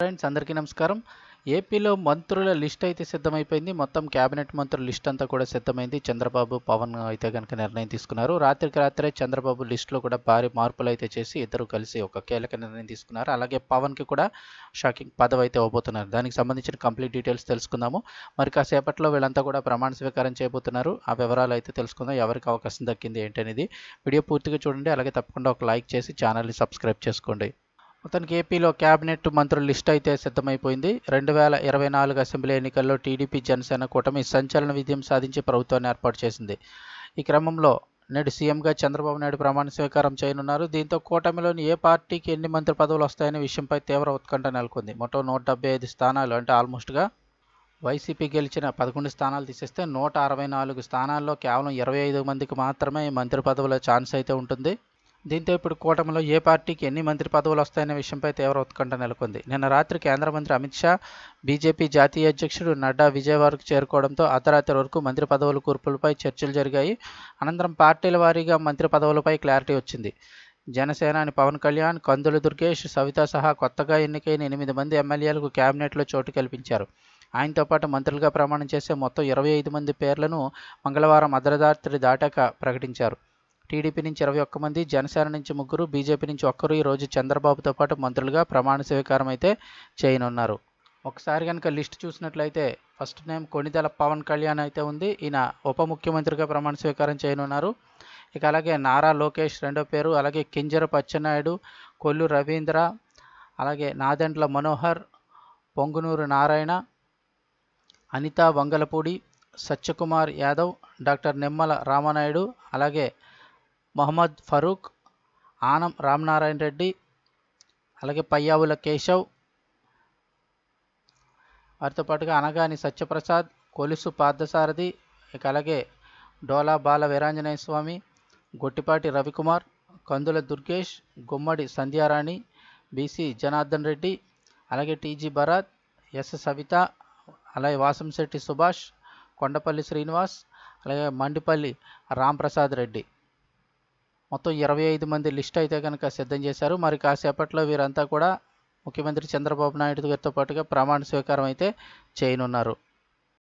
Friends అందరికీ నమస్కారం. ఏపీలో మంత్రుల లిస్ట్ అయితే సిద్ధమైపోయింది. మొత్తం కేబినెట్ మంత్రుల లిస్ట్ అంతా కూడా సిద్ధమైంది. చంద్రబాబు పవన్ అయితే కనుక నిర్ణయం తీసుకున్నారు. రాత్రికి రాత్రే చంద్రబాబు లిస్టులో కూడా భారీ మార్పులు అయితే చేసి ఇద్దరు కలిసి ఒక కీలక నిర్ణయం తీసుకున్నారు. అలాగే పవన్కి కూడా షాకింగ్ పదవి అయితే ఇవ్వబోతున్నారు. దానికి సంబంధించిన కంప్లీట్ డీటెయిల్స్ తెలుసుకుందాము. మరి కాసేపట్లో వీళ్ళంతా కూడా ప్రమాణ స్వీకారం చేయబోతున్నారు. ఆ వివరాలు అయితే తెలుసుకుందాం. ఎవరికి అవకాశం దక్కింది ఏంటనేది వీడియో పూర్తిగా చూడండి. అలాగే తప్పకుండా ఒక లైక్ చేసి ఛానల్ని సబ్స్క్రైబ్ చేసుకోండి. మొత్తానికి ఏపీలో కేబినెట్ మంత్రుల లిస్ట్ అయితే సిద్ధమైపోయింది. రెండు వేల ఇరవై నాలుగు అసెంబ్లీ ఎన్నికల్లో టీడీపీ జనసేన కూటమి సంచలన విజయం సాధించి ప్రభుత్వాన్ని ఏర్పాటు చేసింది. ఈ క్రమంలో నేడు సీఎంగా చంద్రబాబు నాయుడు ప్రమాణ స్వీకారం చేయనున్నారు. దీంతో కూటమిలోని ఏ పార్టీకి ఎన్ని మంత్రి పదవులు వస్తాయనే విషయంపై తీవ్ర ఉత్కంఠ నెలకొంది. మొత్తం నూట డెబ్బై ఐదు స్థానాలు అంటే ఆల్మోస్ట్గా వైసీపీ గెలిచిన పదకొండు స్థానాలు తీసేస్తే నూట అరవై నాలుగు స్థానాల్లో కేవలం ఇరవై ఐదు మందికి మాత్రమే మంత్రి పదవుల ఛాన్స్ అయితే ఉంటుంది. దీంతో ఇప్పుడు కూటమిలో ఏ పార్టీకి ఎన్ని మంత్రి పదవులు వస్తాయనే విషయంపై తీవ్ర ఉత్కంఠ నెలకొంది. నిన్న రాత్రి కేంద్ర మంత్రి అమిత్ షా బీజేపీ జాతీయ అధ్యక్షుడు నడ్డా విజయవాడకు చేరుకోవడంతో అర్ధరాత్రి వరకు మంత్రి పదవుల కూర్పులపై చర్చలు జరిగాయి. అనంతరం పార్టీల వారీగా మంత్రి పదవులపై క్లారిటీ వచ్చింది. జనసేనాని పవన్ కళ్యాణ్ కందుల దుర్గేష్ సవిత సహా కొత్తగా ఎన్నికైన ఎనిమిది మంది ఎమ్మెల్యేలకు కేబినెట్లో చోటు కల్పించారు. ఆయనతో పాటు మంత్రులుగా ప్రమాణం చేసే మొత్తం ఇరవై ఐదు మంది పేర్లను మంగళవారం అర్ధరాత్రి దాటాక ప్రకటించారు. టీడీపీ నుంచి ఇరవై ఒక్క మంది జనసేన నుంచి ముగ్గురు బీజేపీ నుంచి ఒక్కరు ఈరోజు చంద్రబాబుతో పాటు మంత్రులుగా ప్రమాణ స్వీకారం అయితే చేయనున్నారు. ఒకసారి కనుక లిస్ట్ చూసినట్లయితే ఫస్ట్ నేమ్ కొణిదెల పవన్ కళ్యాణ్ అయితే ఉంది. ఈయన ఉప ముఖ్యమంత్రిగా ప్రమాణ స్వీకారం చేయనున్నారు. ఇక అలాగే నారా లోకేష్ రెండో పేరు అలాగే కింజర పచ్చెన్నాయుడు కొల్లు రవీంద్ర అలాగే నాదెండ్ల మనోహర్ పొంగునూరు నారాయణ అనితా వంగలపూడి సత్యకుమార్ యాదవ్ డాక్టర్ నిమ్మల రామనాయుడు అలాగే మహమ్మద్ ఫరూక్ ఆనం రామనారాయణ రెడ్డి అలాగే పయ్యావుల కేశవ్ వారితో పాటుగా అనగాని సత్యప్రసాద్ కొలుసు పార్థసారథి ఇక అలాగే డోలా బాల వీరాంజనేయ స్వామి గొట్టిపాటి రవికుమార్ కందుల దుర్గేష్ గుమ్మడి సంధ్యారాణి బీసీ జనార్దన్ రెడ్డి అలాగే టీజీ భరత్ ఎస్ సవిత అలాగే వాసంశెట్టి సుభాష్ కొండపల్లి శ్రీనివాస్ అలాగే మండిపల్లి రాంప్రసాద్ రెడ్డి. మొత్తం ఇరవై ఐదు మంది లిస్ట్ అయితే కనుక సిద్ధం చేశారు. మరి కాసేపట్లో వీరంతా కూడా ముఖ్యమంత్రి చంద్రబాబు నాయుడు గారితో పాటుగా ప్రమాణ స్వీకారం అయితే చేయనున్నారు.